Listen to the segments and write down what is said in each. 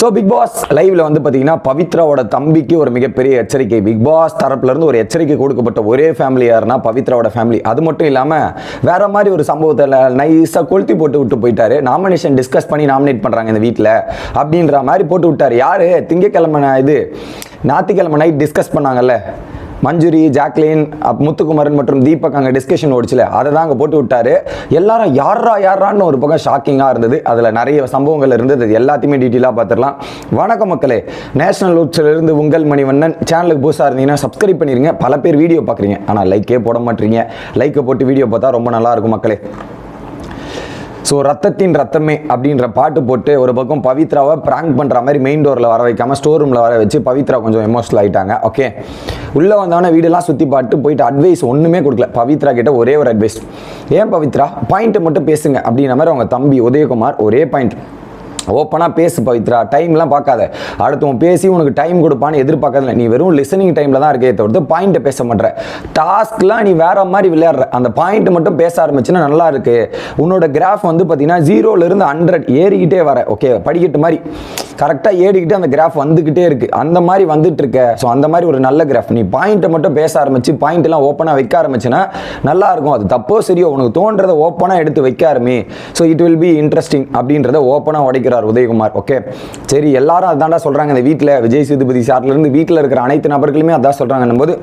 So big pass லைவ்ல வந்து பார்த்தீங்கன்னா பவித்ராவோட தம்பிக்கு ஒரு மிகப்பெரிய எச்சரிக்கை. பிக் பாஸ் தரப்புலேருந்து ஒரு எச்சரிக்கை கொடுக்கப்பட்ட ஒரே ஃபேமிலி யாருன்னா பவித்ராவோட ஃபேமிலி அது மட்டும் இல்லாமல் வேற மாதிரி ஒரு சம்பவத்தில் நைஸாக கொளுத்தி போட்டு விட்டு போயிட்டாரு. நாமினேஷன் டிஸ்கஸ் பண்ணி நாமினேட் பண்ணுறாங்க இந்த வீட்டில் அப்படின்ற மாதிரி போட்டு விட்டார். யார்? திங்கக்கிழமை இது ஞாயிற்றுக்கிழமை நைட் டிஸ்கஸ் பண்ணாங்கல்ல. மஞ்சுரி ஜாக்லின் முத்துக்குமரன் மற்றும் தீபக் அங்கே டிஸ்கஷன் ஓடிச்சுல. அதை தான் அங்கே போட்டு விட்டாரு. எல்லாரும் யாரா யாரான்னு ஒரு பக்கம் ஷாக்கிங்காக இருந்தது. அதில் நிறைய சம்பவங்கள் இருந்தது. அது எல்லாத்தையுமே டீட்டெயிலாக பார்த்துடலாம். வணக்கம் மக்களே. நேஷனல் இருந்து உங்கள் மணிவண்ணன். சேனலுக்கு புதுசாக இருந்தீங்கன்னா சப்ஸ்கிரைப் பண்ணிருங்க. பல பேர் வீடியோ பார்க்குறீங்க. ஆனால் லைக்கே போட மாட்டீங்க. லைக்கை போட்டு வீடியோ பார்த்தா ரொம்ப நல்லாயிருக்கும் மக்களே. ஸோ ரத்தத்தின் ரத்தமே அப்படின்ற பாட்டு போட்டு ஒரு பக்கம் பவித்ராவை ப்ராங்க் பண்ணுற மாதிரி மெயின் டோரில் வர வைக்காம ஸ்டோர் ரூமில் வர வச்சு பவித்ரா கொஞ்சம் எமோஷனல் ஆகிட்டாங்க ஓகே உள்ளே வந்தவொடனே வீடெல்லாம் சுற்றி பாட்டு போயிட்டு அட்வைஸ் ஒன்றுமே கொடுக்கல. பவித்ரா கிட்ட ஒரே ஒரு அட்வைஸ் ஏன் பவித்ரா? பாயிண்ட்டை மட்டும் பேசுங்க. அப்படின்ற மாதிரி அவங்க தம்பி உதயகுமார் ஒரே பாயிண்ட் ஓப்பனாக பேசு பவித்ரா. டைம்லாம் பார்க்காத. அடுத்தவன் பேசி உனக்கு டைம் கொடுப்பான்னு எதிர்பார்க்கறதில்ல நீ வெறும் லிசனிங் டைமில் தான் இருக்கே தவிர்த்து பாயிண்ட்டை பேச மாட்டேற டாஸ்க்லாம் நீ வேற மாதிரி விளையாடுற. அந்த பாயிண்ட் மட்டும் பேச ஆரம்பிச்சுன்னா நல்லா இருக்கு. உன்னோட கிராஃப் வந்து பார்த்தீங்கன்னா ஜீரோலேருந்து ஹண்ட்ரட் ஏறிக்கிட்டே வர. ஓகே படிக்கட்டு மாதிரி. கரெக்டாக ஏறிக்கிட்டு அந்த கிராஃப் வந்துக்கிட்டே இருக்கு. அந்த மாதிரி வந்துட்டு இருக்க. ஸோ அந்த மாதிரி ஒரு நல்ல கிராஃப் நீ பாயிண்ட்டை மட்டும் பேச ஆரம்பிச்சு பாயிண்ட்லாம் ஓப்பனாக வைக்க ஆரம்பிச்சுன்னா நல்லா இருக்கும். அது தப்போ சரியோ உனக்கு தோன்றதை ஓப்பனாக எடுத்து வைக்க ஆரம்பி so it will be interesting அப்படின்றத ஓப்பனாக உடைக்கிறார். உதயகுமார். ஓகே சரி எல்லாரும் அதான்டா சொல்கிறாங்க இந்த வீட்டில் விஜய் சேதுபதி சார்லேருந்து வீட்டில் இருக்கிற அனைத்து நபர்களுமே அதான் சொல்கிறாங்கன்னும் போது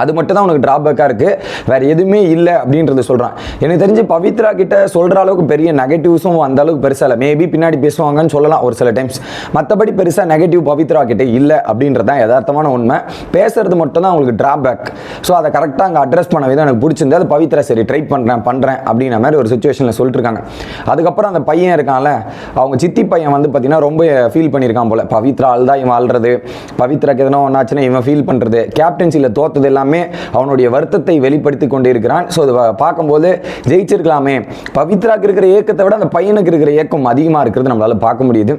அது மட்டும் தான் உனக்கு ட்ராபேக்காக இருக்குது வேறு எதுவுமே இல்லை அப்படின்றத சொல்கிறான் எனக்கு தெரிஞ்சு பவித்ரா கிட்ட சொல்கிற அளவுக்கு பெரிய நெகட்டிவ்ஸும் அந்த அளவுக்கு பெருசாக இல்லை. மேபி பின்னாடி பேசுவாங்கன்னு சொல்லலாம் ஒரு சில டைம்ஸ் மற்றபடி பெருசாக நெகட்டிவ் பவித்ரா கிட்ட இல்லை அப்படின்றது தான் யதார்த்தமான உண்மை. பேசுறது மட்டும் தான் உங்களுக்கு ட்ராபேக் ஸோ அதை கரெக்டாக அங்கே அட்ரஸ் பண்ண விதம் எனக்கு பிடிச்சிருந்து அது பவித்ரா சரி ட்ரை பண்ணுறேன் பண்ணுறேன் அப்படின்ற மாதிரி ஒரு சுச்சுவேஷனில் சொல்லிட்டு இருக்காங்க அதுக்கப்புறம் அந்த பையன் இருக்கான்ல அவங்க சித்தி பையன் வந்து பார்த்தீங்கன்னா ரொம்ப ஃபீல் பண்ணியிருக்கான் போல. பவித்ரா ஆள் தான் இவன் ஆள்றது பவித்ராக்கு எதனா ஒன்றாச்சுன்னா இவன் ஃபீல் பண்ணுறது கேப்டன்சியில் தோத்தது எல்லாம் அவனுடைய வருத்தத்தை வெளிப்படுத்தி கொண்டிருக்கிறான். ஸோ அதை பார்க்கும்போது ஜெயிச்சிருக்கலாமே. பவித்ராக்கு இருக்கிற ஏக்கத்தை விட அந்த பையனுக்கு இருக்கிற ஏக்கம் அதிகமாக இருக்கிறது நம்மளால பார்க்க முடியுது.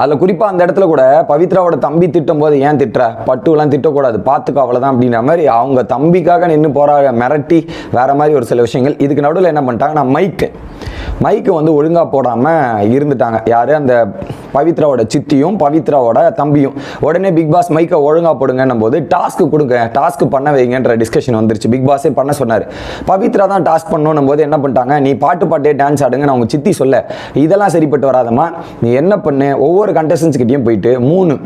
அதில் குறிப்பாக அந்த இடத்துல கூட பவித்ராவோட தம்பி திட்டும் போது ஏன் திட்டுற? பட்டுலாம் திட்டக்கூடாது பார்த்துக்கோ அவ்வளோதான் அப்படின்ற மாதிரி அவங்க தம்பிக்காக நின்று போராட மிரட்டி வேற மாதிரி ஒரு சில விஷயங்கள். இதுக்கு நடுவில் என்ன பண்ணிட்டாங்கன்னா மைக்கு மைக்கு வந்து ஒழுங்காக போடாமல் இருந்துட்டாங்க. யார்? அந்த பவித்ராவோட சித்தியும் பவித்ராவோட தம்பியும். உடனே பிக் பாஸ் மைக்கை ஒழுங்காக போடுங்கன்னும் போது டாஸ்க்கு கொடுங்க. டாஸ்க் பண்ண வைங்கன்ற டிஸ்கஷன் வந்துருச்சு. பிக் பாஸே பண்ண சொன்னார். பவித்ரா தான் டாஸ்க் பண்ணணும் போது என்ன பண்ணிட்டாங்க? நீ பாட்டு பாட்டே டான்ஸ் ஆடுங்கன்னு அவங்க சித்தி சொல்ல. இதெல்லாம் சரிப்பட்டு வராதம்மா. நீ என்ன பண்ணு? ஒவ்வொரு கண்டஸ்டன்ஸ்கிட்டையும் போயிட்டு மூணு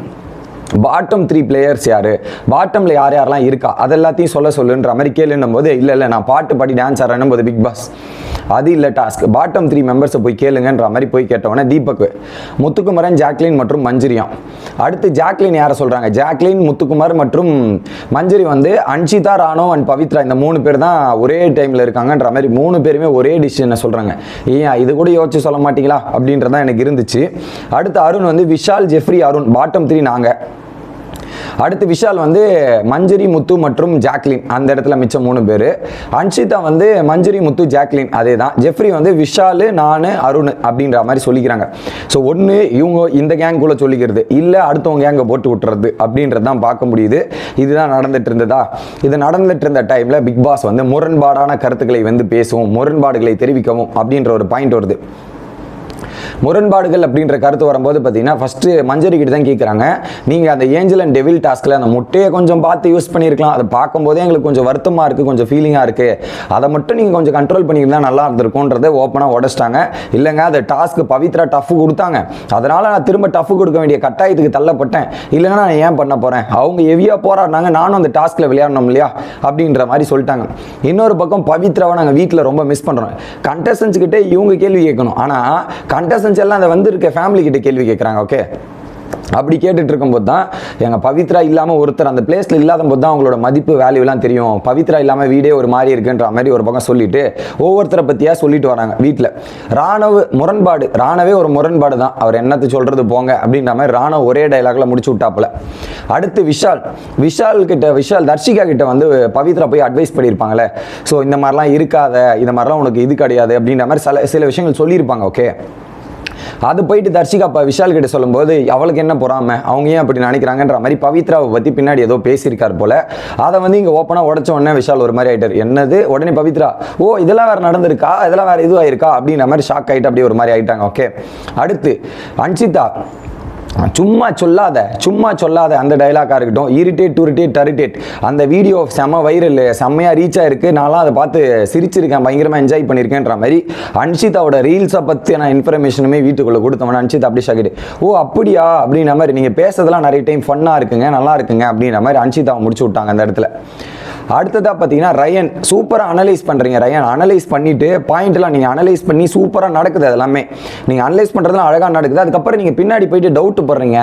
பாட்டம் த்ரீ பிளேயர்ஸ் யார்? பாட்டமில் யார் யாரெல்லாம் இருக்கா? அதெல்லாத்தையும் சொல்ல சொல்லுன்ற மாதிரி கேளுன்னும் போது இல்லை இல்லை நான் பாட்டு பாடி டான்ஸ் ஆடுறேன் போது பிக் பாஸ் அது இல்லை டாஸ்க் பாட்டம் த்ரீ மெம்பர்ஸை போய் கேளுங்கன்ற மாதிரி போய் கேட்டவொடனே தீபக் முத்துக்குமரன் ஜாக்லின் மற்றும் மஞ்சுரியாம். அடுத்து ஜாக்லின் யாரை சொல்கிறாங்க ஜாக்லின் முத்துக்குமார் மற்றும் மஞ்சுரி வந்து அன்ஷிதா ராணோ அண்ட் பவித்ரா இந்த மூணு பேர் தான் ஒரே டைமில் இருக்காங்கன்ற மாதிரி மூணு பேருமே ஒரே டிசிஷனை சொல்கிறாங்க ஏன் இது கூட யோசிச்சு சொல்ல மாட்டீங்களா? அப்படின்றதான் எனக்கு இருந்துச்சு. அடுத்து அருண் வந்து Vishal Jeffrey Arun. Bottom three நாங்கள் அடுத்து விஷால் வந்து மஞ்சரி முத்து மற்றும் ஜாக்லின். அந்த இடத்துல மிச்சம் மூணு பேர். அன்ஷிதா வந்து மஞ்சரி முத்து ஜாக்லின் அதே தான் ஜெஃப்ரி வந்து விஷால் நான் அருண் அப்படின்ற மாதிரி சொல்லிக்கிறாங்க. ஸோ ஒன்று இவங்க இந்த கேங்குள்ளே சொல்லிக்கிறது. இல்லை அடுத்தவங்க கேங்கை போட்டு விட்டுறது அப்படின்றது தான் பார்க்க முடியுது. இதுதான் நடந்துட்டு இருந்ததா? இது நடந்துட்டு இருந்த டைமில் பிக் பாஸ் வந்து முரண்பாடான கருத்துக்களை வந்து பேசவும் முரண்பாடுகளை தெரிவிக்கவும் அப்படின்ற ஒரு பாயிண்ட் வருது. முரண்பாடுகள் அப்படின்ற கருத்து வரும்போது பார்த்தீங்கன்னா ஃபஸ்ட்டு மஞ்சரி கிட்ட தான் கேட்குறாங்க நீங்கள் அந்த ஏஞ்சல் அண்ட் டெவில் டாஸ்கில் அந்த முட்டையை கொஞ்சம் பார்த்து யூஸ் பண்ணியிருக்கலாம் அதை பார்க்கும்போதே எங்களுக்கு கொஞ்சம் வருத்தமாக இருக்குது கொஞ்சம் ஃபீலிங்காக இருக்குது அதை மட்டும் நீங்கள் கொஞ்சம் கண்ட்ரோல் பண்ணியிருந்தா நல்லா இருந்திருக்கும்ன்றதை ஓப்பனாக உடச்சிட்டாங்க. இல்லைங்க அந்த டாஸ்க் பவித்ரா டஃப் கொடுத்தாங்க. அதனால் நான் திரும்ப டஃப் கொடுக்க வேண்டிய கட்டாயத்துக்கு தள்ளப்பட்டேன். இல்லைன்னா நான் ஏன் பண்ண போகிறேன் அவங்க ஹெவியாக போராடினாங்க நானும் அந்த டாஸ்கில் விளையாடணும் இல்லையா? அப்படின்ற மாதிரி சொல்லிட்டாங்க. இன்னொரு பக்கம் பவித்ராவை நாங்கள் வீட்டில் ரொம்ப மிஸ் பண்ணுறோம் கண்டஸ்டன்ஸ் கிட்டே இவங்க கேள்வி கேட்கணும். ஆனால் கண்டஸ்டன்ஸ் எல்லாம் அதை வந்திருக்க ஃபேமிலி கிட்ட கேள்வி கேட்குறாங்க ஓகே அப்படி கேட்டுட்டு இருக்கும்போது தான் எங்கள் பவித்ரா இல்லாமல் ஒருத்தர் அந்த பிளேஸில் இல்லாத போது தான் அவங்களோட மதிப்பு வேல்யூலாம் தெரியும். பவித்ரா இல்லாமல் வீடே ஒரு மாதிரி இருக்குன்ற மாதிரி ஒரு பக்கம் சொல்லிட்டு ஒவ்வொருத்தரை பற்றியாக சொல்லிட்டு வராங்க வீட்டில் ராணுவ முரண்பாடு ராணவே ஒரு முரண்பாடு தான். அவர் என்னத்தை சொல்கிறது போங்க அப்படின்ற மாதிரி ராணவ் ஒரே டைலாக்ல முடிச்சு விட்டாப்புல. அடுத்து விஷால். விஷால் கிட்ட விஷால் தர்ஷிகா கிட்ட வந்து பவித்ரா போய் அட்வைஸ் பண்ணியிருப்பாங்களே ஸோ இந்த மாதிரிலாம் இருக்காத இந்த மாதிரிலாம் உனக்கு இது கிடையாது அப்படின்ற மாதிரி சில சில விஷயங்கள் சொல்லியிருப்பாங்க ஓகே அது போயிட்டு தர்ஷிகா அப்பா விஷால் கிட்ட சொல்லும்போது அவளுக்கு என்ன பொறாம? அவங்க ஏன் அப்படி நினைக்கிறாங்கன்ற மாதிரி பவித்ராவை பற்றி பின்னாடி ஏதோ பேசியிருக்கார் போல. அதை வந்து இங்கே ஓப்பனாக உடச்ச உடனே விஷால் ஒரு மாதிரி ஆயிட்டார். என்னது? உடனே பவித்ரா ஓ இதெல்லாம் வேற நடந்திருக்கா? இதெல்லாம் வேற இதுவாயிருக்கா? அப்படின்ற மாதிரி ஷாக் ஆகிட்டு அப்படியே ஒரு மாதிரி ஆயிட்டாங்க. ஓகே அடுத்து அன்சிதா சும்மா சொல்லாத சும்மா சொல்லாத அந்த டைலாக்காக இருக்கட்டும். இரிட்டேட் டூரிட்டேட் டரிட்டேட் அந்த வீடியோ செம வைரல் செம்மையாக ரீச் ஆயிருக்கு. நான்லாம் அதை பார்த்து சிரிச்சிருக்கேன் பயங்கரமாக என்ஜாய் பண்ணியிருக்கேன்ற மாதிரி. அன்ஷிதாவோட ரீல்ஸை பற்றின இன்ஃபர்மேஷனுமே வீட்டுக்குள்ளே கொடுத்தவன அன்ஷிதா அப்படி ஷாக்கிட்டு ஓ அப்படியா? அப்படின்ற மாதிரி. நீங்கள் பேசுறதெல்லாம் நிறைய டைம் ஃபன்னாக இருக்குங்க நல்லா இருக்குங்க அப்படின்ற மாதிரி அன்ஷிதாவை முடிச்சு விட்டாங்க அந்த இடத்துல. அடுத்ததாக பார்த்தீங்கன்னா ரயன் சூப்பராக அனலைஸ் பண்ணுறீங்க ரயன் அனலைஸ் பண்ணிவிட்டு பாயிண்ட்லாம் நீங்கள் அனலைஸ் பண்ணி சூப்பராக நடக்குது அதெல்லாமே. நீங்கள் அனலைஸ் பண்ணுறதுலாம் அழகாக நடக்குது. அதுக்கப்புறம் நீங்கள் பின்னாடி போயிட்டு டவுட் போடுறீங்க.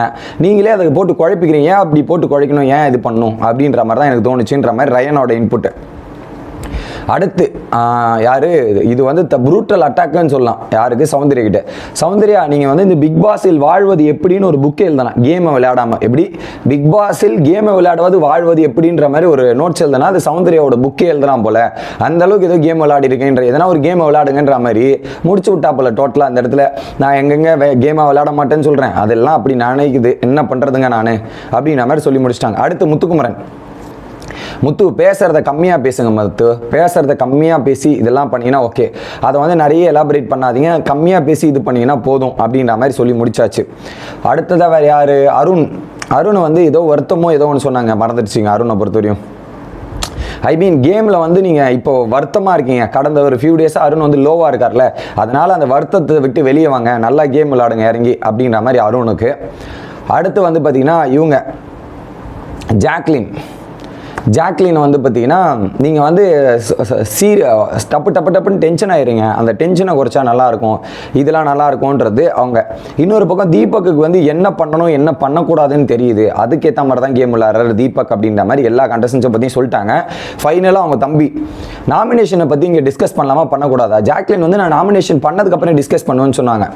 நீங்களே அதை போட்டு குழப்பிக்கிறீங்க. ஏன் அப்படி போட்டு குழைக்கணும் ஏன் இது பண்ணணும்? அப்படின்ற மாதிரி தான் எனக்கு தோணுச்சுன்ற மாதிரி ரயனோட இன்புட்டு அடுத்து யார்? இது வந்து த ப்ரூட்டல் அட்டாக்னு சொல்லலாம். யாருக்கு? சௌந்தர்யா கிட்ட. சௌந்தர்யா நீங்கள் வந்து இந்த பிக் பாஸில் வாழ்வது எப்படின்னு ஒரு புக் எழுதலாம் கேமை விளையாடாமல் எப்படி? பிக் பாஸில் கேமை விளையாடுவது வாழ்வது எப்படின்ற மாதிரி ஒரு நோட்ஸ் எழுதுனா அது சௌந்தர்யாவோட புக்கே எழுதலாம் போல. அந்த அளவுக்கு ஏதோ கேம் விளையாடி இருக்கேன்ற எதனா ஒரு கேமை விளையாடுங்கன்ற மாதிரி முடிச்சு விட்டா போல டோட்டலாக அந்த இடத்துல. நான் எங்கெங்க கேமாக விளையாட மாட்டேன்னு சொல்கிறேன் அதெல்லாம் அப்படி நினைக்குது. என்ன பண்ணுறதுங்க நான்? அப்படின்ற மாதிரி சொல்லி முடிச்சிட்டாங்க. அடுத்து முத்துக்குமரன். முத்து பேசுறத கம்மியாக பேசுங்க முத்து. பேசுறத கம்மியாக பேசி இதெல்லாம் பண்ணீங்கன்னா ஓகே. அதை வந்து நிறைய எலாபரேட் பண்ணாதீங்க. கம்மியாக பேசி இது பண்ணீங்கன்னா போதும் அப்படின்ற மாதிரி சொல்லி முடிச்சாச்சு. அடுத்ததாக வேறு யார்? அருண். அருண் வந்து ஏதோ வருத்தமோ ஏதோ ஒன்று சொன்னாங்க. மறந்துடுச்சிங்க அருணை பொறுத்தவரையும். ஐ மீன் கேமில் வந்து நீங்கள் இப்போ வருத்தமாக இருக்கீங்க. கடந்த ஒரு ஃபியூ டேஸாக அருண் வந்து லோவாக இருக்கார்ல. அதனால் அந்த வருத்தத்தை விட்டு வெளியே வாங்க. நல்லா கேம் விளாடுங்க இறங்கி அப்படின்ற மாதிரி அருணுக்கு. அடுத்து வந்து பார்த்தீங்கன்னா இவங்க. ஜாக்லின். ஜாக்லின் வந்து பார்த்தீங்கன்னா நீங்கள் வந்து சீர டப்பு டப்பு டப்புன்னு டென்ஷன் ஆயிருங்க. அந்த டென்ஷனை குறைச்சா நல்லாயிருக்கும். இதெல்லாம் நல்லாயிருக்கும்ன்றது அவங்க. இன்னொரு பக்கம் தீபக்குக்கு வந்து என்ன பண்ணணும் என்ன பண்ணக்கூடாதுன்னு தெரியுது. அதுக்கேற்ற மாதிரி தான் கேம் விளையாடுறாரு தீபக் அப்படின்ற மாதிரி எல்லா கண்டஸ்டன்ஸை பற்றியும் சொல்லிட்டாங்க. ஃபைனலாக அவங்க தம்பி. நாமினேஷனை பற்றி இங்கே டிஸ்கஸ் பண்ணலாமா? பண்ணக்கூடாதா? ஜாக்லின் வந்து நான் நாமினேஷன் பண்ணதுக்கப்புறம் டிஸ்கஸ் பண்ணுவேன்னு சொன்னாங்க.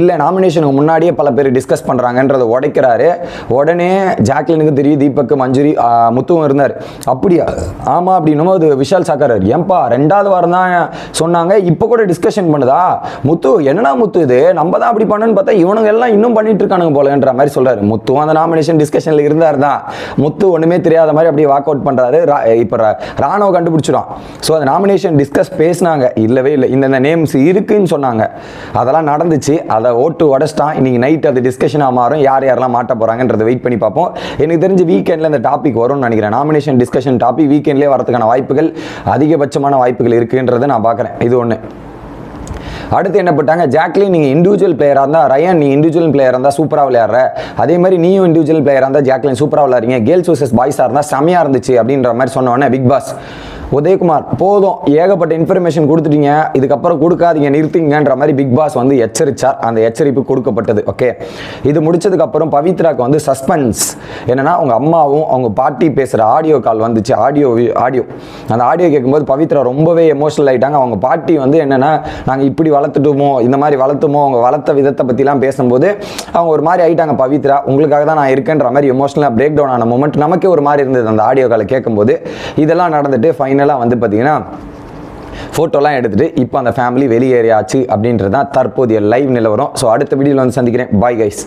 இல்லை நாமினேஷனுக்கு முன்னாடியே பல பேர் டிஸ்கஸ் பண்ணுறாங்கன்றதை உடைக்கிறாரு. உடனே ஜாக்லினுக்கு தெரியும் தீபக் மஞ்சுரி முத்துவும் இருந்தார். அப்படியா? ஆமாம் அப்படின்னும் அது விஷால் சாக்கரர். ஏன்பா ரெண்டாவது வாரம் தான் சொன்னாங்க. இப்போ கூட டிஸ்கஷன் பண்ணுதா? முத்து என்னடா முத்து இது? நம்ம தான் அப்படி பண்ணணும்னு பார்த்தா இவனுங்க எல்லாம் இன்னும் பண்ணிட்டு இருக்கானுங்க போலன்ற மாதிரி சொல்கிறாரு முத்துவும் அந்த நாமினேஷன் டிஸ்கஷனில் இருந்தார் தான். முத்து ஒன்றுமே தெரியாத மாதிரி அப்படியே வாக் அவுட் பண்ணுறாரு இப்போ ராணுவ கண்டுபிடிச்சிடும். ஸோ அந்த நாமினேஷன் டிஸ்கஸ் பேசினாங்க. இல்லவே இல்லை. இந்த நேம்ஸ் இருக்குன்னு சொன்னாங்க. அதெல்லாம் நடந்துச்சு. அதை ஓட்டு உடச்சிட்டான். இன்னைக்கு நைட் அது டிஸ்கஷனாக மாறும். யார் யாரெல்லாம் மாட்ட போகிறாங்கன்றதை வெயிட் பண்ணி பார்ப்போம். எனக்கு தெரிஞ்சு வீக்கெண்டில் இந்த டாபிக் வரும்னு நினைக்கிறேன். நாமினேஷன் டிஸ்கஷன் டாபிக் வீக்கெண்ட்லேயே வரதுக்கான வாய்ப்புகள் அதிகபட்சமான வாய்ப்புகள் இருக்குன்றதை நான் பார்க்குறேன். இது ஒன்று அடுத்து என்ன பண்ணிட்டாங்க ஜாக்லின் நீங்கள் இண்டிவிஜுவல் பிளேயராக இருந்தால் ரயன் நீ இண்டிவிஜுவல் பிளேயராக இருந்தால் சூப்பராக விளையாடுற. அதே மாதிரி நீயும் இண்டிவிஜுவல் பிளேயராக இருந்தால் ஜாக்லின் சூப்பராக விளையாடுறீங்க. கேர்ள்ஸ் வர்சஸ் பாய்ஸாக இருந்தால் செமையாக இருந்துச்சு அப்படின்ற மாதிரி சொன்னோன்னே பிக் பாஸ் உதயகுமார் போதும். ஏகப்பட்ட இன்ஃபர்மேஷன் கொடுத்துட்டீங்க. இதுக்கப்புறம் கொடுக்காதீங்க நிறுத்திங்கன்ற மாதிரி பிக் பாஸ் வந்து எச்சரித்தார் அந்த எச்சரிப்பு கொடுக்கப்பட்டது ஓகே இது முடிச்சதுக்கப்புறம் பவித்ராக்கு வந்து சஸ்பென்ஸ் என்னன்னா அவங்க அம்மாவும் அவங்க பாட்டி பேசுகிற ஆடியோ கால் வந்துச்சு. ஆடியோ ஆடியோ அந்த ஆடியோ கேட்கும்போது பவித்ரா ரொம்பவே எமோஷனல் ஆகிட்டாங்க அவங்க பாட்டி வந்து என்னென்னா நாங்கள் இப்படி வளர்த்துட்டோமோ இந்த மாதிரி வளர்த்துமோ அவங்க வளர்த்த விதத்தை பற்றிலாம் பேசும்போது அவங்க ஒரு மாதிரி ஆகிட்டாங்க பவித்ரா. உங்களுக்காக தான் நான் இருக்கேன்ற மாதிரி எமோஷனலாக பிரேக் டவுன் ஆன மூமெண்ட் நமக்கே ஒரு மாதிரி இருந்தது அந்த ஆடியோ காலை கேட்கும்போது இதெல்லாம் நடந்துட்டு ஃபைனலாக வந்து பார்த்தீங்கன்னா ஃபோட்டோலாம் எடுத்துட்டு இப்போ அந்த ஃபேமிலி வெளியேறியாச்சு அப்படின்றது தான் தற்போதைய லைவ் நிலவரம். ஸோ அடுத்த வீடியோவில் வந்து சந்திக்கிறேன். Bye guys